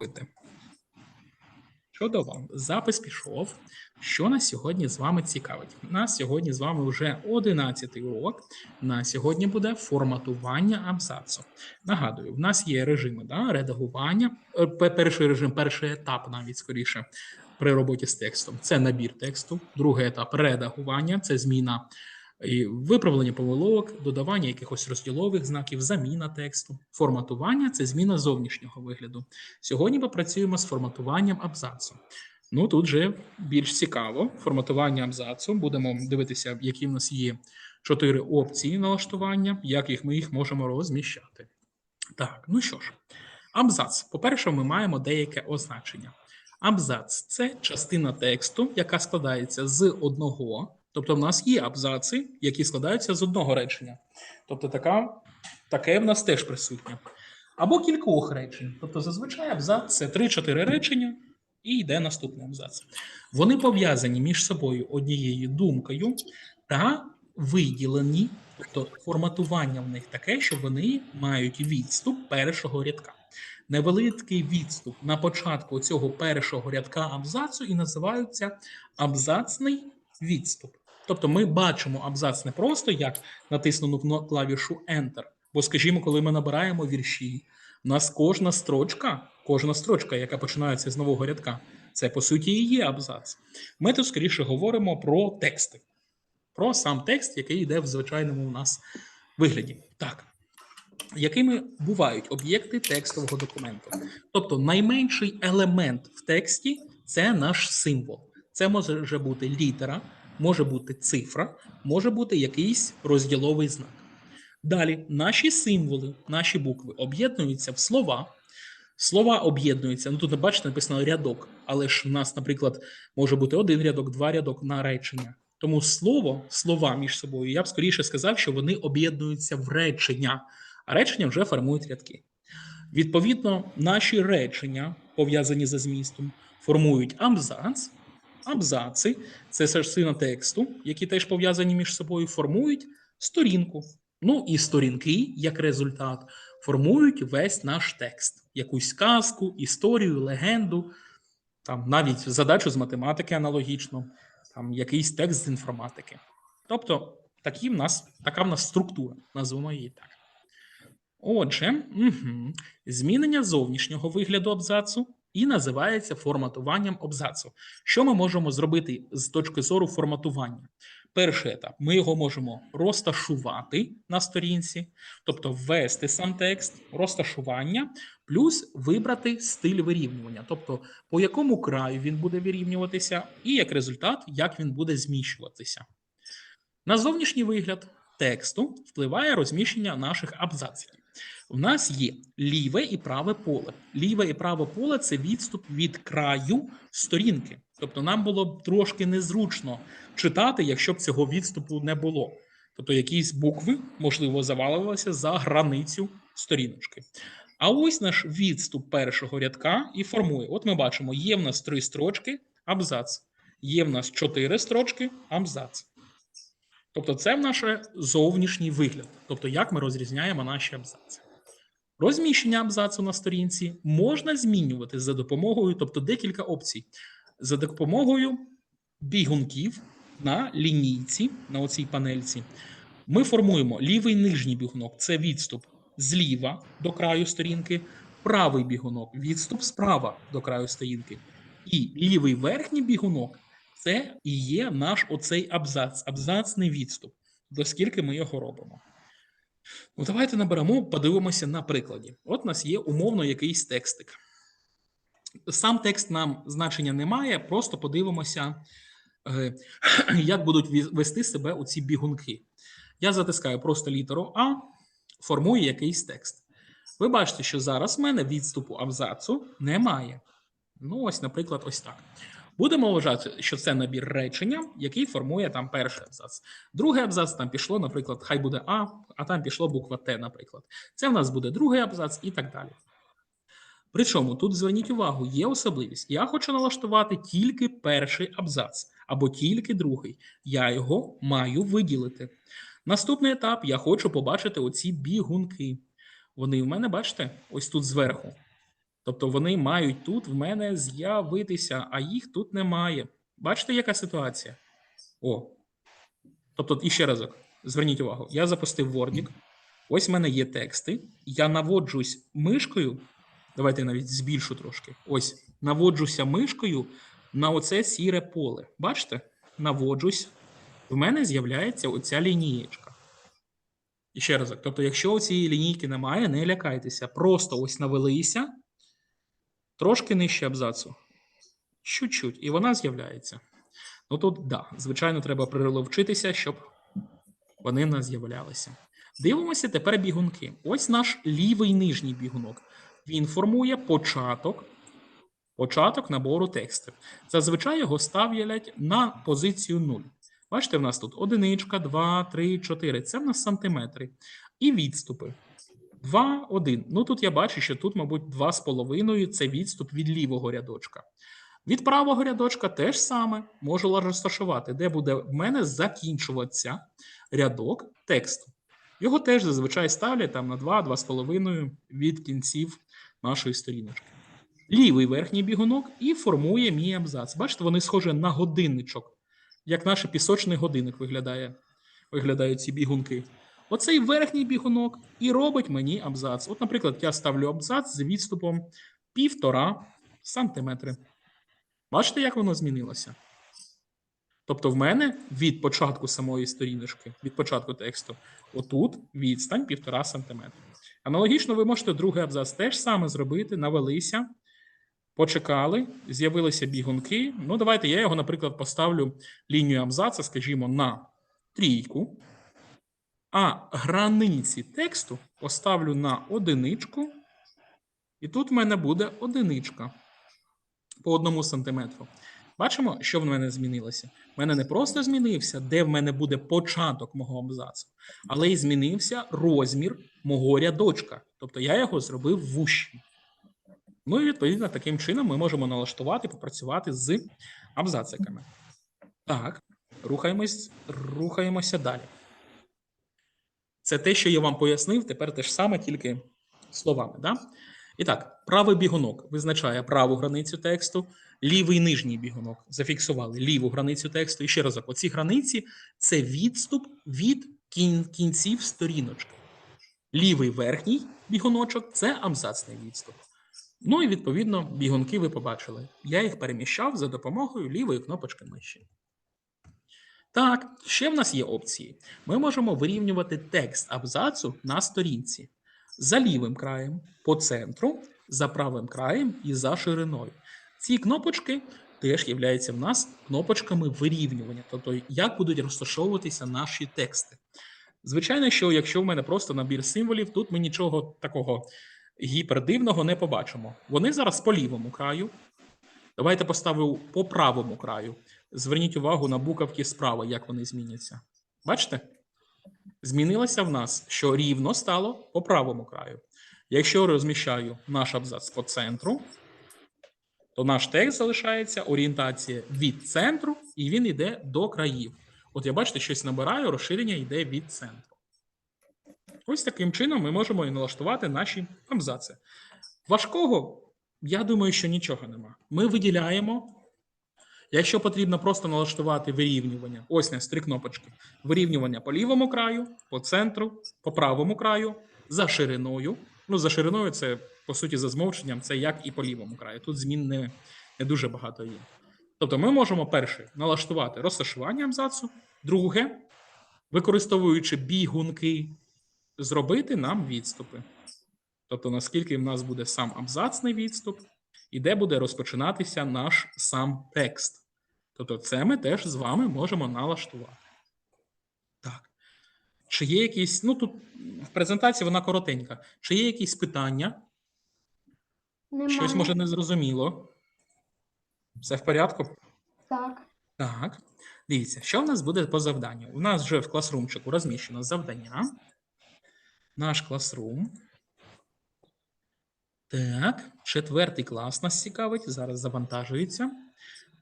робити. Чудово, запис пішов. Що нас сьогодні з вами цікавить? Нас сьогодні з вами вже 11 урок. На сьогодні буде форматування абзацу. Нагадую, в нас є режими да, редагування. Е, Перший режим, перший етап, навіть скоріше, при роботі з текстом це набір тексту. Другий етап редагування це зміна і виправлення помилок, додавання якихось розділових знаків, заміна тексту. Форматування це зміна зовнішнього вигляду. Сьогодні попрацюємо з форматуванням абзацу. Ну тут же більш цікаво. Форматування абзацу. Будемо дивитися, які в нас є чотири опції налаштування, як їх ми їх можемо розміщати. Так, ну що ж, абзац. По-перше, ми маємо деяке означення. Абзац це частина тексту, яка складається з одного. Тобто, в нас є абзаци, які складаються з одного речення. Тобто, така, таке в нас теж присутнє. Або кількох речень. Тобто, зазвичай абзац це 3-4 речення, і йде наступний абзац. Вони пов'язані між собою однією думкою та виділені, тобто форматування в них таке, що вони мають відступ першого рядка. Невеликий відступ на початку цього першого рядка абзацу і називається абзацний відступ. Тобто ми бачимо абзац не просто як натиснену клавішу Enter, бо, скажімо, коли ми набираємо вірші, у нас кожна строчка, кожна строчка, яка починається з нового рядка, це по суті і є абзац. Ми тут скоріше говоримо про тексти, про сам текст, який йде в звичайному у нас вигляді. Так. Якими бувають об'єкти текстового документу? Тобто найменший елемент в тексті це наш символ. Це може бути літера, може бути цифра, може бути якийсь розділовий знак. Далі наші символи, наші букви об'єднуються в слова. Слова об'єднуються. Ну тут бачите, написано рядок, але ж у нас, наприклад, може бути один рядок, два рядок на речення. Тому слово, слова між собою, я б скоріше сказав, що вони об'єднуються в речення, а речення вже формують рядки. Відповідно, наші речення, пов'язані за змістом, формують абзац. Абзаци це частина тексту, які теж пов'язані між собою, формують сторінку. Ну і сторінки, як результат, формують весь наш текст, якусь казку, історію, легенду, там навіть задачу з математики аналогічно, там якийсь текст з інформатики. Тобто, такі в нас, така в нас структура, назвемо її так. Отже, угу. змінення зовнішнього вигляду абзацу і називається форматуванням абзацу. Що ми можемо зробити з точки зору форматування? Перший етап ми його можемо розташувати на сторінці, тобто ввести сам текст, розташування, плюс вибрати стиль вирівнювання, тобто по якому краю він буде вирівнюватися, і як результат, як він буде зміщуватися. На зовнішній вигляд тексту впливає розміщення наших абзаців. У нас є ліве і праве поле. Ліве і праве поле це відступ від краю сторінки. Тобто нам було б трошки незручно читати, якщо б цього відступу не було. Тобто якісь букви, можливо, завалилися за границю сторіночки. А ось наш відступ першого рядка і формує. От ми бачимо, є в нас три строчки, абзац. Є в нас чотири строчки, абзац. Тобто, це наш зовнішній вигляд, тобто як ми розрізняємо наші абзаци. Розміщення абзацу на сторінці можна змінювати за допомогою, тобто декілька опцій, за допомогою бігунків на лінійці, на оцій панельці. Ми формуємо лівий нижній бігунок це відступ зліва до краю сторінки, правий бігунок відступ справа до краю сторінки. І лівий верхній бігунок це і є наш оцей абзац, абзацний відступ, до скільки ми його робимо. Ну, давайте наберемо, подивимося на прикладі. От у нас є умовно якийсь текстик. Сам текст нам значення не має, просто подивимося, е, як будуть вести себе оці бігунки. Я затискаю просто літеру А, формую якийсь текст. Ви бачите, що зараз в мене відступу абзацу немає. Ну, ось, наприклад, ось так. Будемо вважати, що це набір речення, який формує там перший абзац. Другий абзац там пішло, наприклад, хай буде А, а там пішло буква Т, наприклад. Це в нас буде другий абзац і так далі. Причому тут зверніть увагу, є особливість. Я хочу налаштувати тільки перший абзац або тільки другий. Я його маю виділити. Наступний етап я хочу побачити оці бігунки. Вони в мене, бачите, ось тут зверху. Тобто вони мають тут в мене з'явитися, а їх тут немає. Бачите, яка ситуація? О. Тобто, і ще разок, зверніть увагу, я запустив Wordік. Ось в мене є тексти. Я наводжусь мишкою. Давайте я навіть збільшу трошки. Ось, наводжуся мишкою на оце сіре поле. Бачите? Наводжусь. В мене з'являється оця лінієчка. І ще разок. Тобто, якщо цієї лінійки немає, не лякайтеся. Просто ось навелися, трошки нижче абзацу. Чуть-чуть, і вона з'являється. Ну тут, да, звичайно, треба приловчитися, щоб вони в нас з'являлися. Дивимося тепер бігунки. Ось наш лівий нижній бігунок. Він формує початок, початок набору текстів. Зазвичай його ставлять на позицію 0. Бачите, в нас тут одиничка, 2, 3, 4. Це в нас сантиметри. І відступи. 2, 1. Ну тут я бачу, що тут, мабуть, 2,5 це відступ від лівого рядочка. Від правого рядочка теж саме можу розташувати, де буде в мене закінчуватися рядок тексту. Його теж зазвичай ставлять там на 2-2,5 від кінців нашої сторіночки. Лівий верхній бігунок і формує мій абзац. Бачите, вони схожі на годинничок, як наш пісочний годинник виглядає, виглядають ці бігунки. Оцей верхній бігунок і робить мені абзац. От, наприклад, я ставлю абзац з відступом 1,5 сантиметри. Бачите, як воно змінилося? Тобто, в мене від початку самої сторіночки, від початку тексту, отут відстань 1,5 см. Аналогічно, ви можете другий абзац теж саме зробити, навелися, почекали, з'явилися бігунки. Ну, давайте я його, наприклад, поставлю лінію абзаца, скажімо, на трійку, а границі тексту поставлю на одиничку, і тут в мене буде одиничка по одному сантиметру. Бачимо, що в мене змінилося. В мене не просто змінився, де в мене буде початок мого абзацу, але й змінився розмір мого рядочка. Тобто я його зробив вущим. Ну і відповідно таким чином ми можемо налаштувати, попрацювати з абзациками. Так, рухаємось, рухаємося далі. Це те, що я вам пояснив, тепер те ж саме, тільки словами. Да? І так, правий бігунок визначає праву границю тексту, лівий нижній бігунок зафіксували ліву границю тексту. І ще разок, оці границі це відступ від кін- кінців сторіночки. Лівий верхній бігуночок це абзацний відступ. Ну і відповідно бігунки ви побачили. Я їх переміщав за допомогою лівої кнопочки миші. Так, ще в нас є опції. Ми можемо вирівнювати текст абзацу на сторінці за лівим краєм, по центру, за правим краєм і за шириною. Ці кнопочки теж являються в нас кнопочками вирівнювання, тобто як будуть розташовуватися наші тексти. Звичайно, що якщо в мене просто набір символів, тут ми нічого такого гіпердивного не побачимо. Вони зараз по лівому краю. Давайте поставив по правому краю. Зверніть увагу на буковки справа, як вони зміняться. Бачите? Змінилося в нас, що рівно стало по правому краю. Якщо розміщаю наш абзац по центру, то наш текст залишається орієнтація від центру, і він йде до країв. От я бачите, щось набираю, розширення йде від центру. Ось таким чином ми можемо і налаштувати наші абзаци. Важкого, я думаю, що нічого нема. Ми виділяємо. Якщо потрібно просто налаштувати вирівнювання, ось нас три кнопочки: вирівнювання по лівому краю, по центру, по правому краю, за шириною. Ну, за шириною це, по суті, за змовченням, це як і по лівому краю. Тут змін не, не дуже багато є. Тобто, ми можемо перше налаштувати розташування абзацу, друге, використовуючи бігунки, зробити нам відступи. Тобто, наскільки в нас буде сам абзацний відступ, і де буде розпочинатися наш сам текст. Тобто, це ми теж з вами можемо налаштувати. Так. Чи є якісь. Ну, тут в презентації вона коротенька. Чи є якісь питання? Немає. Щось може не зрозуміло. Все в порядку? Так. Так. Дивіться, що в нас буде по завданню? У нас вже в класрумчику розміщено завдання. Наш класрум. Так, четвертий клас нас цікавить. Зараз завантажується.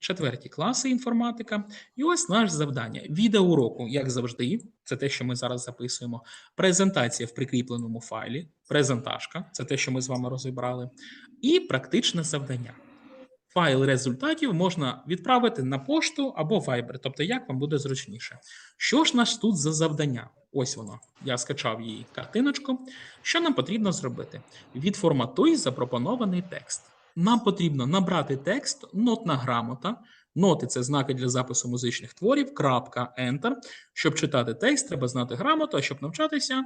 четверті класи інформатика. І ось наше завдання. Відеоуроку, як завжди, це те, що ми зараз записуємо. Презентація в прикріпленому файлі, презентажка, це те, що ми з вами розібрали, і практичне завдання. Файл результатів можна відправити на пошту або Viber, тобто як вам буде зручніше. Що ж нас тут за завдання? Ось воно. Я скачав її картиночку. Що нам потрібно зробити? Відформатуй запропонований текст. Нам потрібно набрати текст, нотна грамота. Ноти це знаки для запису музичних творів, крапка, ентер. Щоб читати текст, треба знати грамоту, а щоб навчатися,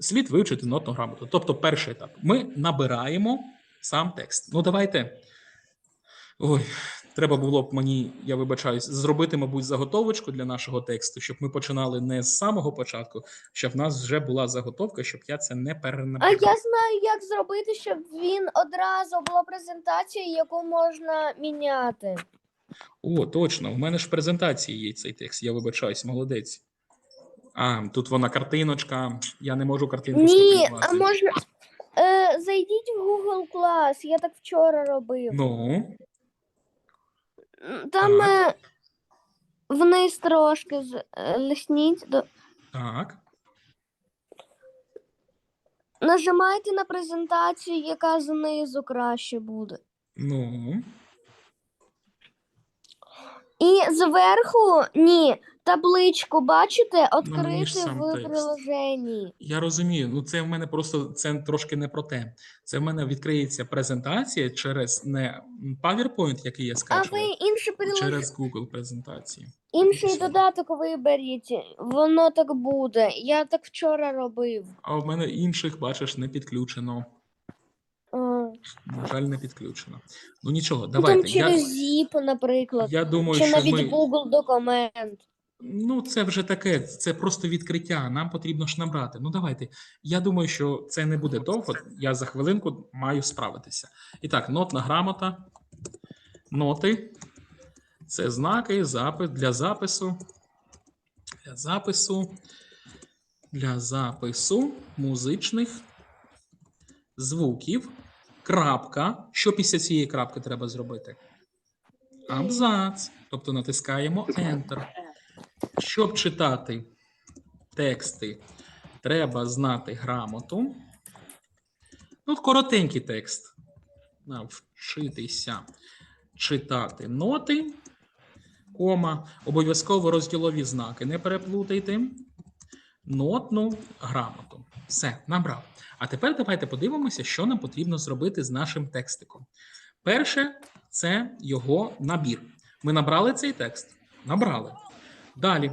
слід вивчити нотну грамоту. Тобто, перший етап. Ми набираємо сам текст. Ну, давайте. Ой, треба було б мені, я вибачаюсь, зробити, мабуть, заготовочку для нашого тексту, щоб ми починали не з самого початку, щоб в нас вже була заготовка, щоб я це не А я знаю, як зробити, щоб він одразу була презентація, яку можна міняти. О, точно, в мене ж в презентації є цей текст, я вибачаюсь, молодець. А, тут вона картиночка. Я не можу картинку Ні, а можна. Е, зайдіть в Google Class, я так вчора робив. Ну, Там так. е, вниз трошки з- е, лисніть, до... так. нажимайте на презентацію, яка знизу краще буде. Ну, І зверху, ні, табличку бачите, ж відкрити сам в текст. приложенні. я розумію. Ну, це в мене просто це трошки не про те. Це в мене відкриється презентація через не PowerPoint, який я А ви інше а через Google презентації. Інший Все. додаток виберіть, воно так буде. Я так вчора робив. А в мене інших, бачиш, не підключено. На жаль, не підключено. Ну нічого, ну, там давайте. Я, Zip, наприклад, я думаю, чи що навіть ми. Google документ. Ну, це вже таке, це просто відкриття. Нам потрібно ж набрати. Ну, давайте. Я думаю, що це не буде довго. Я за хвилинку маю справитися. І так, нотна грамота. Ноти. Це знаки, запис для запису. Для запису. Для запису музичних звуків. Крапка. Що після цієї крапки треба зробити? Абзац. Тобто натискаємо Enter. Щоб читати тексти, треба знати грамоту. Ну, коротенький текст. Навчитися читати ноти, кома, обов'язково розділові знаки. Не переплутайте. Нотну грамоту. Все, набрав. А тепер давайте подивимося, що нам потрібно зробити з нашим текстиком. Перше, це його набір. Ми набрали цей текст. Набрали. Далі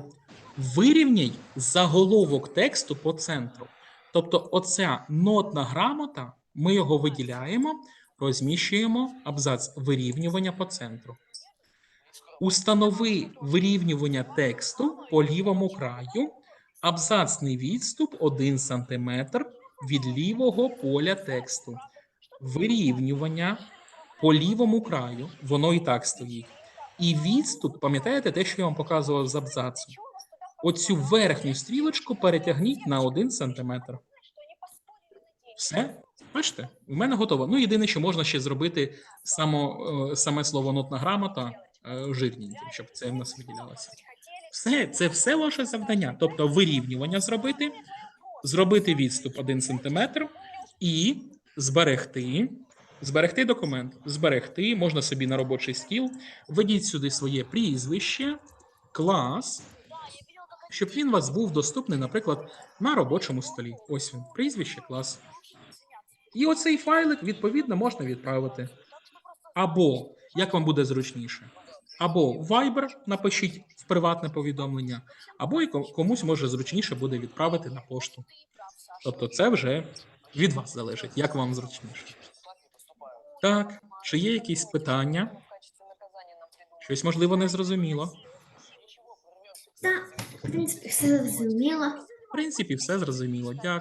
вирівняй заголовок тексту по центру. Тобто, оця нотна грамота, ми його виділяємо, розміщуємо абзац вирівнювання по центру. Установи вирівнювання тексту по лівому краю, абзацний відступ 1 см від лівого поля тексту. Вирівнювання по лівому краю, воно і так стоїть. І відступ, пам'ятаєте те, що я вам показував з абзацу? Оцю верхню стрілочку перетягніть на 1 см. Все? Бачите? У мене готово. Ну, єдине, що можна ще зробити само, е, саме слово нотна грамота е, жирненьким, щоб це в нас виділялося. Все, це все ваше завдання. Тобто вирівнювання зробити, зробити відступ 1 см і зберегти. Зберегти документ, зберегти, можна собі на робочий стіл. Введіть сюди своє прізвище, клас, щоб він у вас був доступний, наприклад, на робочому столі. Ось він, прізвище, клас. І оцей файлик, відповідно, можна відправити. Або, як вам буде зручніше, або Viber напишіть в приватне повідомлення, або і ко- комусь може зручніше буде відправити на пошту. Тобто, це вже від вас залежить, як вам зручніше. Так, чи є якісь питання? Щось можливо не зрозуміло. Так, в принципі, все зрозуміло. В принципі, все зрозуміло. Дякую.